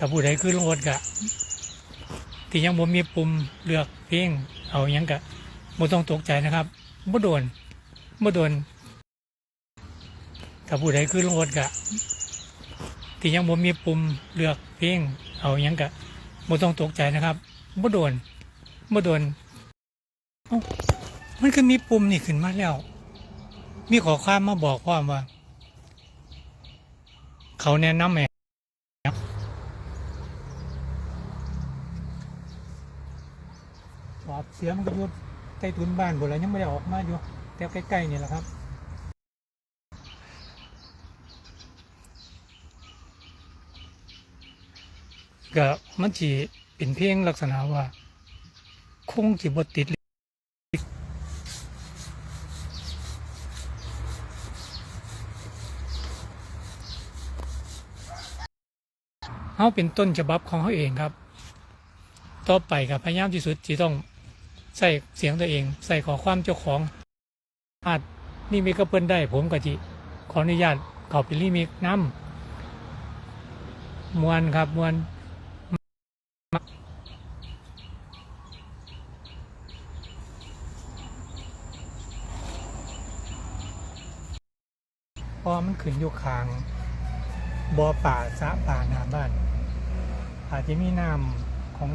ถ้าผู้ใดขึ้นลงรถกะที่ยังบ่มีปุ่มเลือกเพลงเอาหยังกะบ่ต้องตกใจนะครับบ่โดนบ่โดน ถ้าผู้ใดขึ้นลงรถกะที่ยังบ่มีปุ่มเลือกเพลงเอาหยังกะบ่ต้องตกใจนะครับบ่โดนบ่โดนมันก็มีปุ่มนี่ขึ้นมาแล้ว มีขอความมาบอกความว่า เขาแนะนำให้ปอบ เสียมันก็อยู่ใต้ทุนบ้านบ่แล้วยังไม่ได้ออกมาอยู่แต่ใกล้ๆนี่แหละครับก็มันจีเป็นเพลงลักษณะว่า คงจีบติดเขาเป็นต้นฉบับของเขาเองครับ ต่อไปกับพยายามที่สุดที่ต้อง ใส่เสียงตัวเอง ใส่ขอความเจ้าของอาจนี่มีก็เปิ้นได้ ผมก็จิขออนุญาตเขาเป็นลิมิกน้ำมวนครับมวนเพราะมันขึ้นอยู่คางบ่อป่าสะป่าหน้าบ้าน อาจจะมีน้ำของ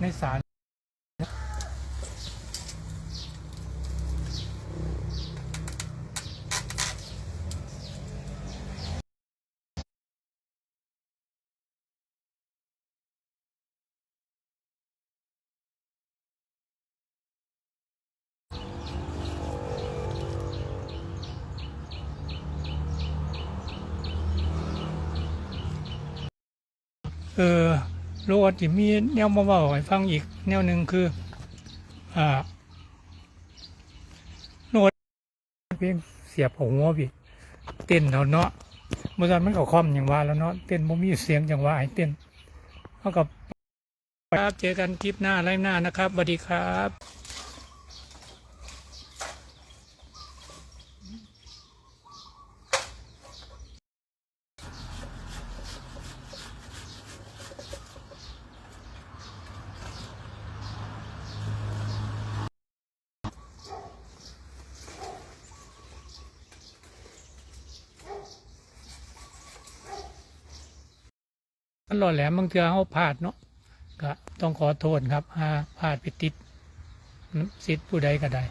ในสาร เออโลกที่มีแนวมาเว่าให้ฟังอีกแนวหนึ่งคือ อ่าโลดเพลงเสียบหัวพี่เต้นเท่าเนาะเมื่อตอนมันก็คอมอย่างว่าแล้วเนาะเต้นบ่มีเสียงอย่างว่าให้เต้นเท่ากับครับเจอกันคลิปหน้าไลฟ์หน้านะครับสวัสดีครับ มันหล่อแหลมบางเทือเขาพลาดเนาะก็ต้องขอโทษครับหาพลาดไปติดสิทธิ์ผู้ใดก็ได้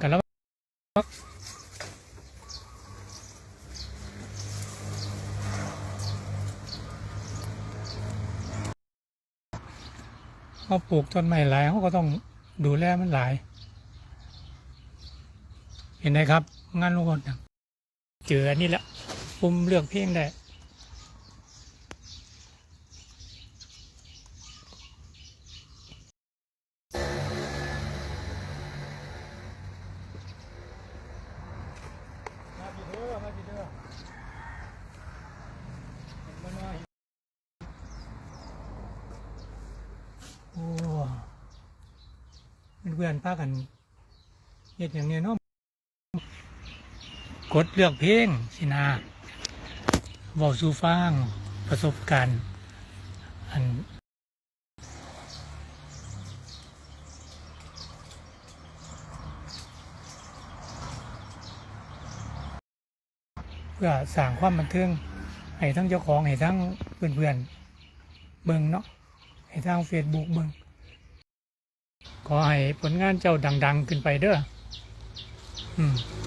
กันแล้วเขาปลูกต้นไม้หลายเขาก็ต้องดูแลมันหลาย เห็นไหมครับงานลุงพลน่ะเจออันนี้แหละปุ่มเลือกเพลงได้ มาพี่เด้อมาพี่เด้อเห็นบ่น้อยโอ้เพื่อนพากันเฮ็ดอย่างเนี้ยเนาะกดเลือกเพลงสินาเว้าสูฟังประสบการณ์อันเพื่อสร้างความบันเทิงให้ทั้งเจ้าของให้ทั้งเพื่อนๆเบิ่งเนาะให้ทั้งเฟซบุ๊กเบิ่ง ขอให้ผลงานเจ้าดัง ๆ ขึ้นไปเด้ออืม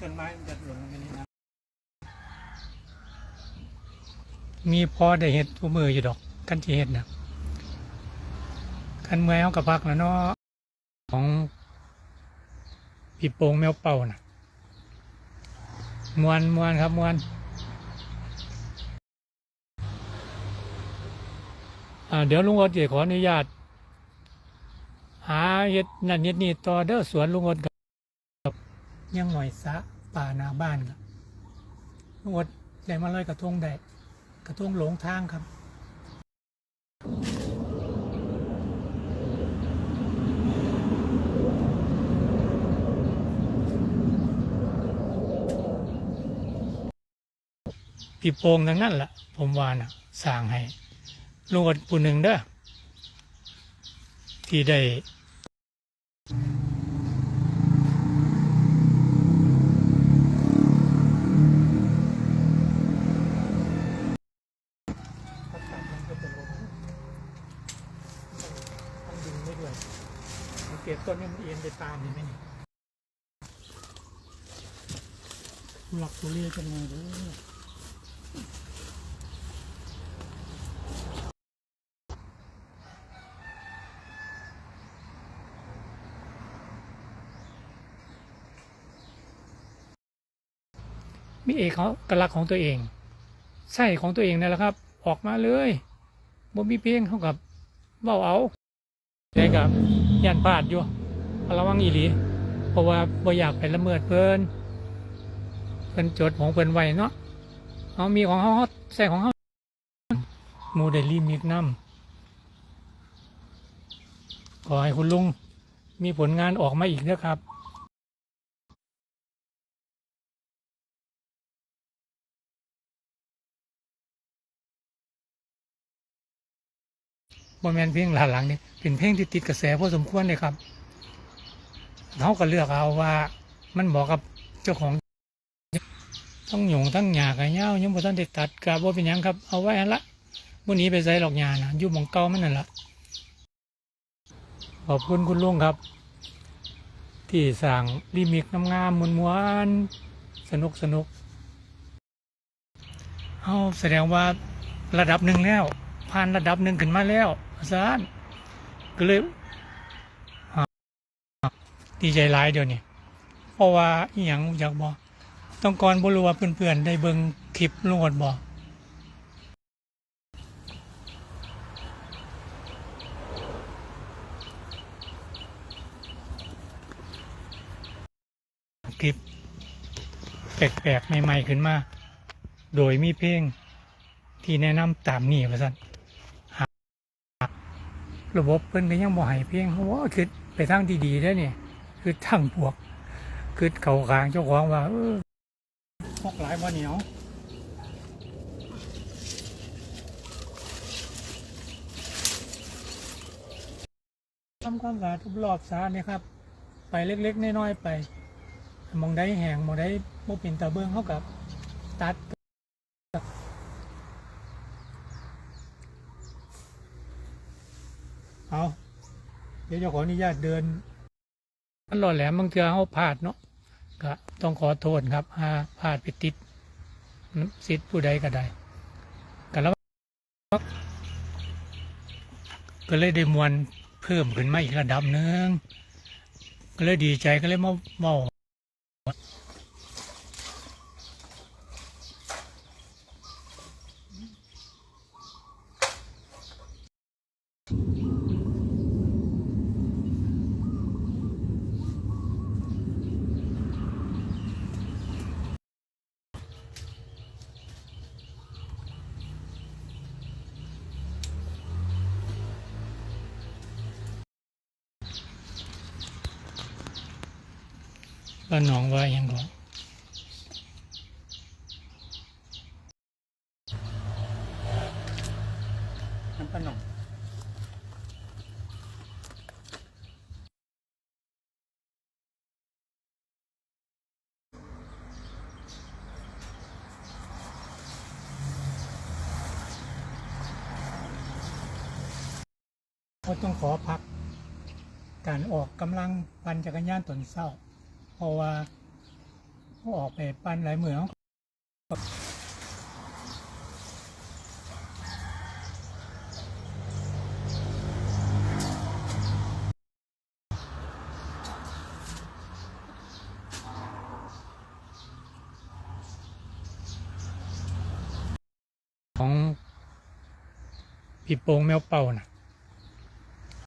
ต้นไม้มันจะหล่นลงไปนี่นะมีพอได้เห็ดตัวมืออยู่ดอกกันที่เห็ดนะกันเมื่อยเอากับพักแล้วเนาะของพี่โป่งแมวเป่านะมวนมวนครับมวนอ่าเดี๋ยวลุงอดเจะขออนุญาต หาเฮ็ดนั่นเฮ็ดนี่ต่อเด้อสวนลุงอดกับ ยังหน่อยสะป่านาบ้านครับลุงอดได้มาลอยกระทงได้กระทงหลงทางครับพี่โป่งทั้งนั้นแหละผมว่านะสร้างให้ลุงอดผู้หนึ่งเด้อที่ได้ ต้องดึงไม่ด้วยสังเกต นนี้มันเอียงไปตามเห็นไหมนี่หลักตัวเรียกันไงเด้อมีเอกเขากลักของตัวเองใช่ของตัวเองนั่นแหละครับ ออกมาเลยบ่มีเพลงเขากับเบ้าเอาได้กับยันพลาดอยู่ ระวังอีหลี เพราะว่าบ่อยากไปละเมิดเพิ่นเพิ่นจดของเพิ่นไว้เนาะเอามีของเฮาใส่ของเฮาหมูได้ลิมิตนํขอให้คุณลุงมีผลงานออกมาอีกนะครับบอแมนเพลงหลังๆนี่เป็นเพลงที่ติดกระแสพอสมควรเลยครับ เขาก็เลือกเอาว่า มันเหมาะกับเจ้าของต้องหยงทั้งหยากับเงายังบ่ทันได้ตัดกาบ่เป็นหยังครับ เอาไว้อันละวันนี้ไปใส่หลอกหยานะอยู่หมองเก่ามันนั่นละขอบคุณคุณลุงครับ ที่สั่งรีมิกน้ำงามมวนมวนๆสนุกสนุกเอาแสดงว่าระดับหนึ่งแล้วผ่านระดับหนึ่งขึ้นมาแล้วอาจารย์ก็เลย ดีใจหลายเดี๋ยวนี้เพราะว่าอหย่างอยากบอกต้องก่อนบรู้ว่าเพื่อนๆได้เบิ่งคลิปลงอดบอกคลิปแปลกๆใหม่ๆขึ้นมา โดยมีเพลงที่แนะนำตามนี่ว่าซั่นหาระบบเพิ่นก็ยังบ่ให้เพียงเพราะว่าคือไปทางที่ดีแล้วนี่ย คือทางบวก คือเขาขางเจ้าของว่าเออพกหลายบ่เหนียวทำความสะอาดทุกรอบสาเนี่ยครับ ไปเล็กๆน้อยๆไป มองได้แห้งมองได้บ่เป็นตาเบิ่งเขากับตัดเอาเดี๋ยวจะขออนุญาตเดิน มันหล่อแหลมบางเทือเขาพลาดเนาะก็ต้องขอโทษครับหาพลาดไปติดสิทธิ์ผู้ใดก็ได้กันแล้วก็เลยได้มวลเพิ่มขึ้นมาอีกระดับหนึ่งก็เลยดีใจก็เลยมาเมา ว่าน้องว่ายังก่อนน้ำปลาหนองก็ต้องขอพัก การออกกำลังปั่นจักรยานตอนเช้า เพราะว่าเขาออกไปปั้นหลายเหมืองของผีโป่งแมวเป่านะ